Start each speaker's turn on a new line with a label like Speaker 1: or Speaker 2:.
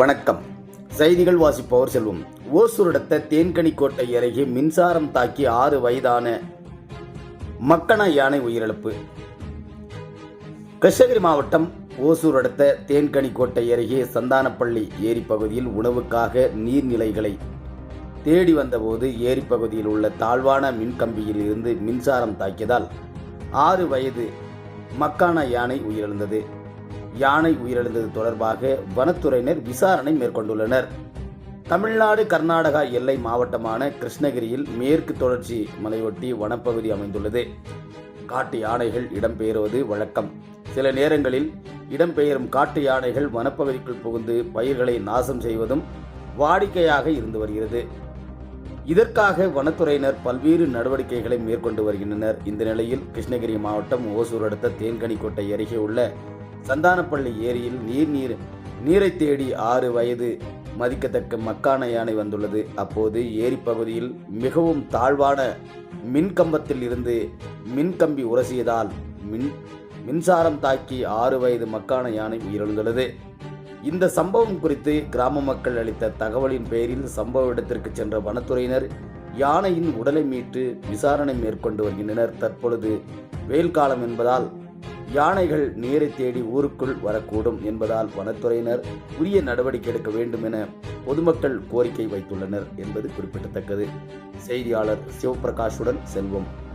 Speaker 1: வணக்கம். செய்திகள் வாசிப்பவர் செல்வம். ஓசூர் தேன்கனிக்கோட்டை அருகே மின்சாரம் தாக்கி ஆறு வயதான மக்கன யானை உயிரிழப்பு. கிருஷ்ணகிரி மாவட்டம் ஓசூர் அடுத்த தேன்கனிக்கோட்டை அருகே சந்தானப்பள்ளி ஏரி பகுதியில் உணவுக்காக நீர்நிலைகளை தேடி வந்தபோது ஏரி பகுதியில் உள்ள தாழ்வான மின்கம்பியில் இருந்து மின்சாரம் தாக்கியதால் ஆறு வயது மக்கான யானை உயிரிழந்தது. யானை உயிரிழந்தது தொடர்பாக வனத்துறையினர் விசாரணை மேற்கொண்டுள்ளனர். தமிழ்நாடு கர்நாடகா எல்லை மாவட்டமான கிருஷ்ணகிரியில் மேற்கு தொடர்ச்சி மலையொட்டி வனப்பகுதி அமைந்துள்ளது. காட்டு யானைகள் இடம்பெயர்வது வழக்கம். சில நேரங்களில் இடம்பெயரும் காட்டு யானைகள் வனப்பகுதிக்குள் புகுந்து பயிர்களை நாசம் செய்வதும் வாடிக்கையாக இருந்து வருகிறது. இதற்காக வனத்துறையினர் பல்வேறு நடவடிக்கைகளை மேற்கொண்டு வருகின்றனர். இந்த நிலையில் கிருஷ்ணகிரி மாவட்டம் ஓசூர் அடுத்த தேன்கனிக்கோட்டை அருகே உள்ள சந்தானப்பள்ளி ஏரியில் நீர் நீர் நீரை தேடி ஆறு வயது மதிக்கத்தக்க மக்கான யானை வந்துள்ளது. அப்போது ஏரி பகுதியில் மிகவும் தாழ்வான மின்கம்பத்தில் இருந்து மின்கம்பி உரசியதால் மின் மின்சாரம் தாக்கி ஆறு வயது மக்கான யானை உயிரிழந்துள்ளது. இந்த சம்பவம் குறித்து கிராம மக்கள் அளித்த தகவலின் பேரில் சம்பவ இடத்திற்கு சென்ற வனத்துறையினர் யானையின் உடலை மீட்டு விசாரணை மேற்கொண்டு வருகின்றனர். தற்பொழுது வெயில் காலம் என்பதால் யானைகள் நீரை தேடி ஊருக்குள் வரக்கூடும் என்பதால் வனத்துறையினர் உரிய நடவடிக்கை எடுக்க வேண்டும் என பொதுமக்கள் கோரிக்கை வைத்துள்ளனர் என்பது குறிப்பிடத்தக்கது. செய்தியாளர் சிவபிரகாஷுடன் செல்வம்.